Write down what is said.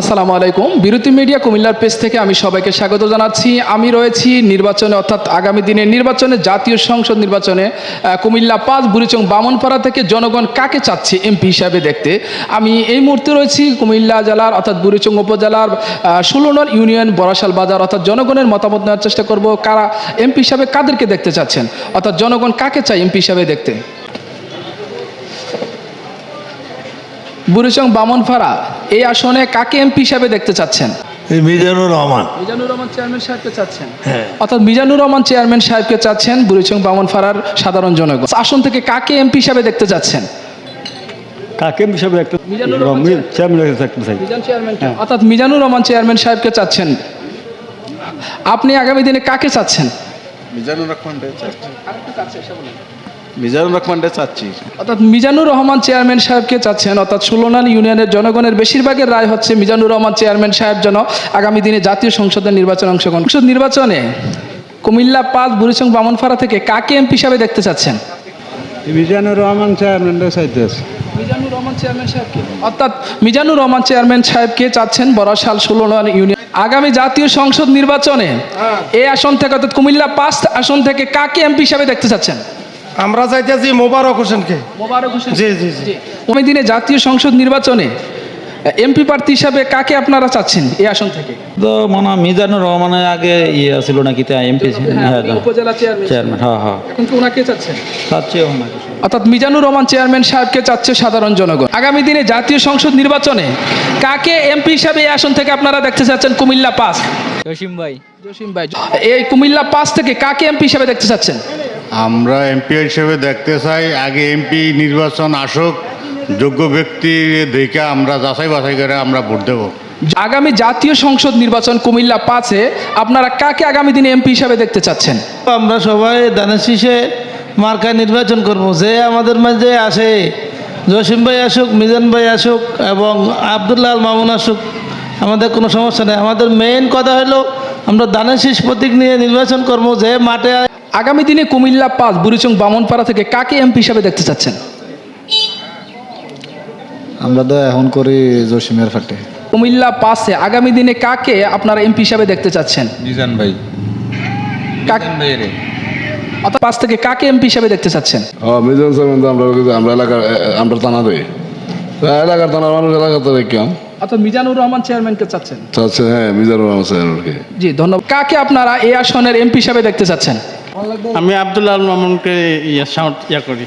আসসালামু আলাইকুম। বিরতি মিডিয়া কুমিল্লার পেজ থেকে আমি সবাইকে স্বাগত জানাচ্ছি। আমি রয়েছি নির্বাচনে, অর্থাৎ আগামী দিনের নির্বাচনে, জাতীয় সংসদ নির্বাচনে কুমিল্লা পাঁচ, বুড়িচং, বামনপাড়া থেকে জনগণ কাকে চাচ্ছে এমপি হিসাবে দেখতে? আমি এই মুহূর্তে রয়েছি কুমিল্লা জেলার, অর্থাৎ বুড়িচং উপজেলার ষোলো নং ইউনিয়ন বরাশাল বাজার। অর্থাৎ জনগণের মতামত নেওয়ার চেষ্টা করব, কারা এমপি হিসাবে কাদেরকে দেখতে চাচ্ছেন? অর্থাৎ জনগণ কাকে চায় এমপি হিসাবে দেখতে? বুড়িচং, বামনপাড়া এই আসনে কাকে এমপি হিসাবে দেখতে চাচ্ছেন? এই মিজানুর রহমান। মিজানুর রহমান চেয়ারম্যান সাহেবকে চাচ্ছেন? হ্যাঁ। অর্থাৎ মিজানুর রহমান চেয়ারম্যান সাহেবকে চাচ্ছেন বুড়িচং বামনপাড়ার সাধারণ জনগণ। আসন থেকে কাকে এমপি হিসাবে দেখতে চাচ্ছেন? কাকে হিসাবে রহমান রমির চেয়ারম্যান। থাকতে চাই। অর্থাৎ মিজানুর রহমান চেয়ারম্যান সাহেবকে চাচ্ছেন। আপনি আগামী দিনে কাকে চাচ্ছেন? মিজানুর রহমানটা চাচ্ছি। মিজানুর রহমানটা চাচ্ছি। অর্থাৎ মিজানুর রহমান চেয়ারম্যান সাহেবকে চাচ্ছেন অর্থাৎ ষোলোনাল ইউনিয়নের জনগণের বেশিরভাগের রায় হচ্ছে মিজানুর রহমান চেয়ারম্যান সাহেব যেন আগামী দিনে জাতীয় সংসদের নির্বাচনে অংশগ্রহণ সংসদ নির্বাচনে কুমিল্লা পাঁচ বুড়িচং বামনপাড়া থেকে কাকে এমপি হিসাবে দেখতে চাচ্ছেন? মিজানুর রহমান চেয়ারম্যানরা চাইতেছে মিজানুর রহমান চেয়ারম্যান সাহেবকে। অর্থাৎ মিজানুর রহমান চেয়ারম্যান সাহেবকে চাচ্ছেন বরাসাল ষোলো ইউনিয়ন। আগামী জাতীয় সংসদ নির্বাচনে এই আসন থেকে অর্থাৎ কুমিল্লা পাঁচ আসন থেকে কাকে এমপি হিসাবে দেখতে চাচ্ছেন? আমরা চাইতেছি মোবারক হোসেনকে। মোবারক হোসেন। জি জি জি। ওই দিনে জাতীয় সংসদ নির্বাচনে এমপি প্রার্থী হিসাবে কাকে আপনারা চাচ্ছেন এই আসন থেকে? তো মনে হয় মিজানুর রহমানের আগে ইয়ে ছিল নাকি তা এমপি হ্যাঁ উপজেলা চেয়ারম্যান চেয়ারম্যান হ্যাঁ হ্যাঁ। এখন কি ওনাকে চাচ্ছেন। চাচ্ছে ওনাকে। অর্থাৎ মিজানুর রহমান চেয়ারম্যান সাহেবকে চাচ্ছে সাধারণ জনগণ। আগামী দিনে জাতীয় সংসদ নির্বাচনে কাকে এমপি হিসাবে এই আসন থেকে আপনারা দেখতে চাচ্ছেন? কুমিল্লা পাস। জসিম ভাই। জসিম ভাই এই কুমিল্লা পাস থেকে কাকে এমপি হিসাবে দেখতে চাচ্ছেন? আমরা এমপি হিসেবে দেখতে চাই আগে এমপি নির্বাচন আসুক যোগ্য ব্যক্তি দেখে আমরা যাচাই বাছাই করে আমরা ভোট দেবো। আগামী জাতীয় সংসদ নির্বাচন কুমিল্লা পাঁচে আপনারা কাকে আগামী দিনে এমপি হিসাবে দেখতে চাচ্ছেন? আমরা সবাই দানের শীষে মার্কায় নির্বাচন করব। যে আমাদের মাঝে আসে জসিম ভাই আসুক মিজান ভাই আসুক এবং আবদুল্লাহ মামুন আসুক আমাদের কোনো সমস্যা নেই। আমাদের মেইন কথা হলো আমরা দানের শীষ প্রতীক নিয়ে নির্বাচন করব। যে মাঠে আগামী দিনে কুমিল্লা পাঁচ বুড়িচং বামনপাড়া থেকে কাকে এমপি হিসাবে দেখতে চাচ্ছেন? আমরা তো এখন করি জসিমের ফাটে কুমিল্লা পাঁচে আগামী দিনে কাকে আপনারা এমপি হিসাবে দেখতে চাচ্ছেন? মিজান ভাই। অর্থাৎ পাঁচ থেকে কাকে এমপি হিসাবে দেখতে চাচ্ছেন? মিজান সাহেব আমরা আমরা এলাকার আমরা থানা দেই এলাকার থানার মানুষ এলাকাতে দেখলাম অর্থাৎ মিজানুর রহমান চেয়ারম্যানকে চাচ্ছেন। আচ্ছা হ্যাঁ মিজানুর রহমান চেয়ারম্যানকে। জি ধন্যবাদ। কাকে আপনারা এই আসনের এমপি হিসাবে দেখতে চাচ্ছেন? আমি আব্দুল্লাহ আল মামুনকে ইয়া করি